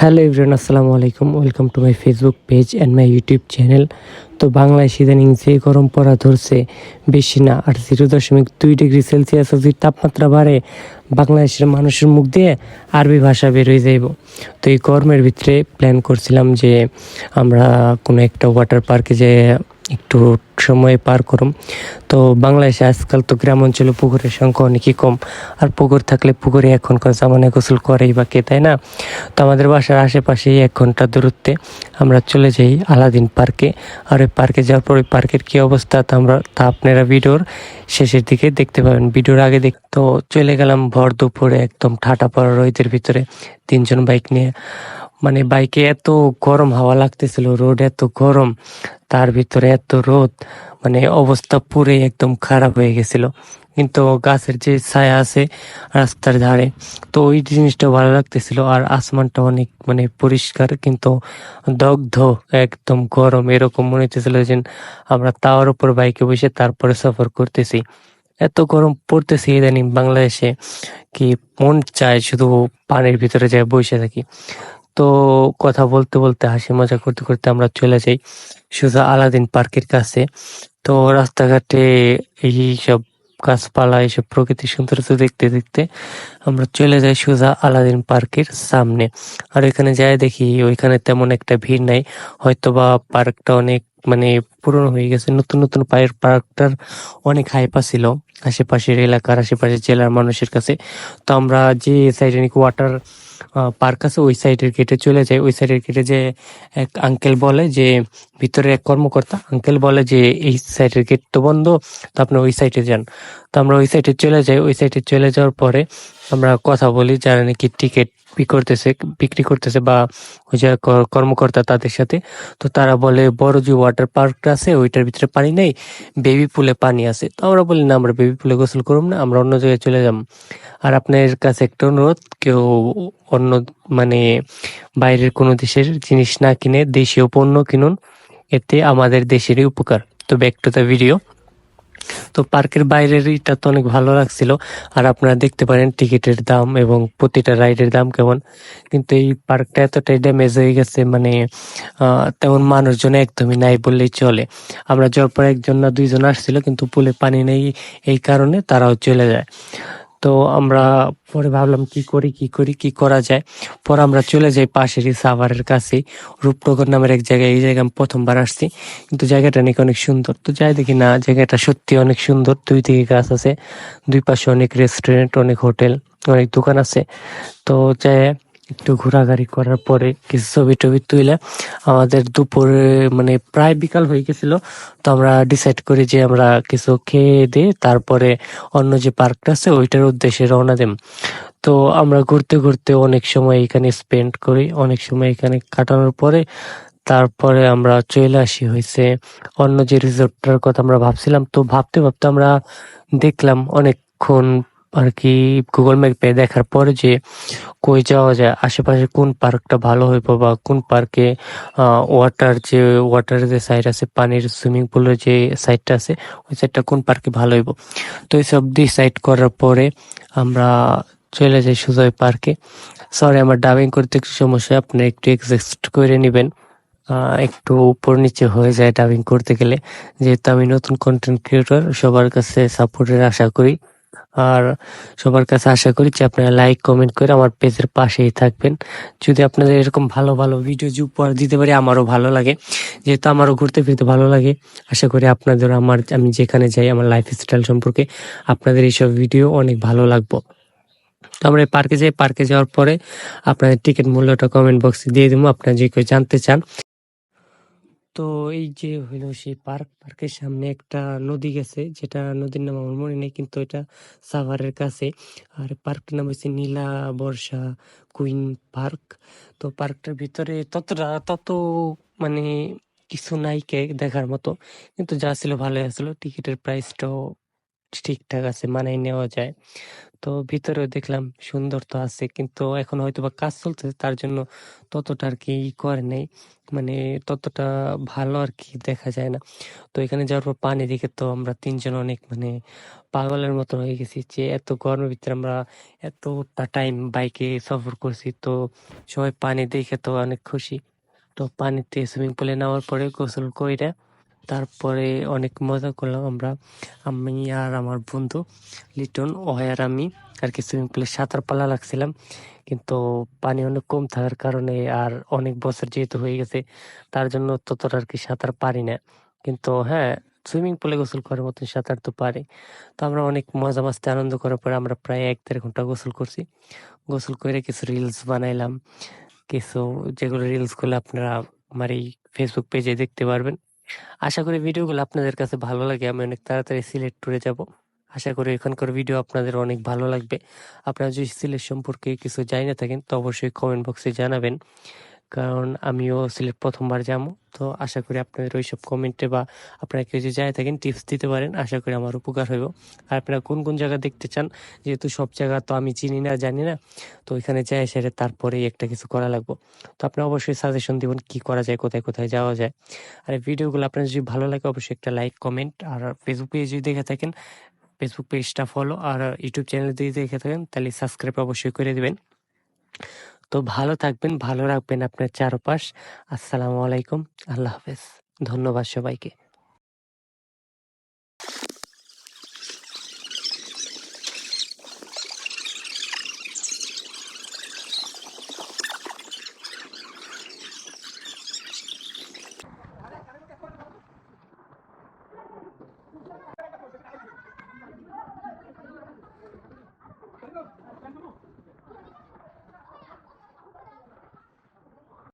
Hello everyone আসসালামু আলাইকুম। Welcome to my Facebook page and my YouTube channel. তো বাংলায় ইদানিং যে গরম পড়া ধরছে, বেশি না আর জিরো দশমিক দুই ডিগ্রি সেলসিয়াস যদি তাপমাত্রা বাড়ে, বাংলাদেশের মানুষের মুখ দিয়ে আরবি ভাষা বেরোয় যাইব। তো এই গরমের ভিতরে প্ল্যান করছিলাম যে আমরা কোনো একটা ওয়াটার পার্কে যে একটু সময় পার করুম। তো বাংলাদেশে আজকাল তো গ্রাম অঞ্চলে পুকুরের সংখ্যা অনেকই কম। আর পুকুর থাকলে পুকুরে এখনকার জামানায় গোসল করেই বা কে তাই না? তো আমাদের বাসার আশেপাশেই এক ঘণ্টা দূরত্বে আমরা চলে যাই আলাদিন পার্কে। আর ওই পার্কে যাওয়ার পর ওই পার্কের কী অবস্থা তা আমরা, তা আপনারা ভিডিওর শেষের দিকে দেখতে পাবেন। ভিডিওর আগে দেখ, তো চলে গেলাম ভর দুপুরে একদম ঠাটা পড়া রোদের ভিতরে তিনজন বাইক নিয়ে। মানে বাইকে এত গরম হাওয়া লাগতেছিল রোড এত গরম, তার ভিতরে এত রোদ মানে অবস্থা পুরে একদম খারাপ হয়ে গেছিল। কিন্তু গাছের যে ছায়া আছে রাস্তার ধারে, তো ওই জিনিসটা ভালো লাগতেছিল আর আসমানটা অনেক মানে পরিষ্কার কিন্তু দগ্ধ, একদম গরম, এরকম মনে হতেছিল যে আমরা তাওয়ার উপর বাইকে বসে তারপরে সফর করতেছি। এত গরম পড়তেছে ইদানিং বাংলাদেশে, কি মন চায় শুধু পানির ভিতরে যায় বসে থাকি। তো কথা বলতে বলতে, হাসি মজা করতে করতে আমরা চলে যাই সোজা আলাদিন পার্কের কাছে। তো রাস্তাঘাটে এই সব গাছপালা, এইসব প্রকৃতির সৌন্দর্য দেখতে দেখতে আমরা চলে যাই সোজা আলাদিন পার্কের সামনে। আর ওইখানে যাই দেখি, ওইখানে তেমন একটা ভিড় নাই। হয়তো বা পার্কটা অনেক মানে পুরনো হয়ে গেছে। নতুন নতুন পায়ের পার্কটার অনেক হাইপা ছিল আশেপাশের এলাকার আশেপাশের জেলার মানুষের কাছে। তো আমরা যে সাইডে নাকি ওয়াটার পার্ক আছে, ওই সাইডের গেটে চলে যাই। ওই সাইডের গেটে যে এক আঙ্কেল বলে যে, ভিতরে এক কর্মকর্তা আঙ্কেল বলে যে, এই সাইডের গেট তো বন্ধ, তো আপনি ওই সাইডে যান। তো আমরা ওই সাইডে চলে যাই। ওই সাইডে চলে যাওয়ার পরে আমরা কথা বলি, যারা নাকি টিকিট করতেছে, বিক্রি করতেছে বা ওই যে কর- কর্মকর্তা তাদের সাথে। তো তারা বলে, বড় যে ওয়াটার পার্কটা আছে, ওইটার ভিতরে পানি নেই বেবি পুলে পানি আছে। তো আমরা বলি, না, আমরা বেবি পুলে গোসল করুম না, আমরা অন্য জায়গায় চলে যাব আর আপনার কাছে একটা অনুরোধ, কেউ অন্য মানে বাইরের কোনো দেশের জিনিস না কিনে দেশীয় পণ্য কিনুন, এতে আমাদের দেশেরই উপকার। তো ব্যাক টু দ্য ভিডিও তো পার্কের বাইরের এটা তো অনেক ভালো লাগছিল। আর আপনারা দেখতে পারেন টিকিটের দাম এবং প্রতিটা রাইডের দাম কেমন। কিন্তু এই পার্কটা এতটাই ড্যামেজ হয়ে গেছে মানে তেমন মানুষজন একদমই নাই বললেই চলে। আমরা যাওয়ার পর একজন না দুইজন আসছিল, কিন্তু পুলে পানি নেই এই কারণে তারাও চলে যায়। তো আমরা পরে ভাবলাম কি করি কি করি, কি করা যায়? পর আমরা চলে যাই পাশেরই সাভারের কাছে রূপনগর নামের এক জায়গায়, এই জায়গায় আমি প্রথমবার আসছি। কিন্তু জায়গাটা নাকি অনেক সুন্দর। তো যাই দেখি না, জায়গাটা সত্যি অনেক সুন্দর। দুই দিকে গাছ আছে, দুই পাশে অনেক রেস্টুরেন্ট অনেক হোটেল অনেক দোকান আছে। তো যাই একটু ঘোরাঘুরি করার পরে কিছু ছবি টবি তুলে আমাদের দুপুরে মানে প্রায় বিকাল হয়ে গেছিল, তো আমরা ডিসাইড করি যে আমরা কিছু খেয়ে দিয়ে তারপরে অন্য যে পার্কটা আছে, ওইটার উদ্দেশ্যে রওনা দেব তো আমরা ঘুরতে ঘুরতে অনেক সময় এখানে স্পেন্ড করি, অনেক সময় এখানে কাটানোর পরে তারপরে আমরা চলে আসি হয়েছে অন্য যে রিসোর্টটার কথা আমরা ভাবছিলাম, তো ভাবতে ভাবতে আমরা দেখলাম অনেকক্ষণ আর কি গুগল ম্যাপে দেখার পরে যে কই যাওয়া যায়, আশেপাশে কোন পার্কটা ভালো হইব বা কোন পার্কে ওয়াটার যে ওয়াটারের যে সাইড আছে, পানির সুইমিং পুলের যে সাইডটা আছে, ওই সাইডটা কোন পার্কে ভালো হইব? তো এইসব ডিসাইড করার পরে আমরা চলে যাই সুজয় পার্কে। সরি আমার ডাবিং করতে একটু সমস্যা, আপনি একটু এক্সেস্ট করে নেবেন। একটু উপর নিচে হয়ে যায় ডাবিং করতে গেলে। যেহেতু আমি নতুন কন্টেন্ট ক্রিয়েটর সবার কাছে সাপোর্টের আশা করি। আর সবার কাছে আশা করি যে আপনারা লাইক কমেন্ট করে আমার পেজের পাশেই থাকবেন। যদি আপনাদের এরকম ভালো ভালো ভিডিও উপহার দিতে পারি, আমারও ভালো লাগে। যেহেতু আমারও ঘুরতে ফিরতে ভালো লাগে, আশা করি আপনাদের আমার, আমি যেখানে যাই, আমার লাইফ স্টাইল সম্পর্কে আপনাদের এইসব ভিডিও অনেক ভালো লাগবো। তো আমরা পার্কে যাই পার্কে যাওয়ার পরে আপনাদের টিকিট মূল্যটা কমেন্ট বক্সে দিয়ে দেবো। আপনারা যে কেউ জানতে চান তো এই যে হইল সেই পার্ক, পার্কের সামনে একটা নদী গেছে, যেটা নদীর নাম আমার মনে নেই, কিন্তু এটা সাভারের কাছে। আর পার্কটার নাম হচ্ছে নীলা বর্ষা কুইন পার্ক। তো পার্কটার ভিতরে ততটা, তত মানে কিছু নাই কে দেখার মতো, কিন্তু যা ছিল ভালোই আসলো টিকিটের প্রাইসটাও ঠিকঠাক আছে, মানায় নেওয়া যায়। তো ভিতরেও দেখলাম সুন্দর তো আছে। কিন্তু এখন হয়তো বা কাজ চলতেছে, তার জন্য ততটা আর কি করে নেই। মানে ততটা ভালো আর কি দেখা যায় না। তো এখানে যাওয়ার পর পানি দেখে তো আমরা তিনজন অনেক মানে পাগলের মতো হয়ে গেছি যে এত গরমের ভিতরে আমরা এতটা টাইম বাইকে সফর করছি তো সবাই পানি দেখে তো অনেক খুশি। তো পানিতে সুইমিং পুলে নেওয়ার পরে গোসল কইরা তারপরে অনেক মজা করলাম আমরা, আমি আর আমার বন্ধু লিটন ওহাই আর আমি আর কি সুইমিং পুলে সাঁতার পালা লাগছিলাম। কিন্তু পানি অনেক কম থাকার কারণে আর অনেক বছর যেহেতু হয়ে গেছে, তার জন্য ততটা আর কি সাঁতার পারি না। কিন্তু হ্যাঁ সুইমিং পুলে গোসল করার মতন সাঁতার তো পারি। তো আমরা অনেক মজা মাস্তে আনন্দ করার পরে আমরা প্রায় এক দেড় ঘণ্টা গোসল করছি। গোসল করে কিছু রিলস বানাইলাম। কিছু যেগুলো রিলসগুলো আপনারা আমার এই ফেসবুক পেজে দেখতে পারবেন। আশা করি ভিডিওগুলো আপনাদের কাছে ভালো লাগে। আমি অনেক তাড়াতাড়ি সিলেট টুরে যাব। আশা করি এখানকার ভিডিও আপনাদের অনেক ভালো লাগবে। আপনারা যদি সিলেট সম্পর্কে কিছু জানি না থাকেন, তো অবশ্যই কমেন্ট বক্সে জানাবেন। কারণ আমিও সিলেট প্রথমবার যাব। তো আশা করি আপনাদের ওইসব কমেন্টে বা আপনারা কেউ যদি জানে থাকেন টিপস দিতে পারেন, আশা করি আমার উপকার হইব। আর আপনারা কোন কোন জায়গা দেখতে চান? যেহেতু সব জায়গা তো আমি চিনি না, জানি না। তো ওইখানে যাই, সেরে তারপরেই একটা কিছু করা লাগবো। তো আপনারা অবশ্যই সাজেশন দিবেন কি করা যায়, কোথায় কোথায় যাওয়া যায়। আর ভিডিওগুলো আপনার যদি ভালো লাগে, অবশ্যই একটা লাইক কমেন্ট আর ফেসবুক পেজ যদি দেখে থাকেন ফেসবুক পেজটা ফলো আর ইউটিউব চ্যানেল যদি দেখে থাকেন, তাহলে সাবস্ক্রাইব অবশ্যই করে দিবেন। তো ভালো থাকবেন ভালো রাখবেন আপনার চারপাশ। আসসালামু আলাইকুম আল্লাহ হাফেজ। ধন্যবাদ সবাইকে।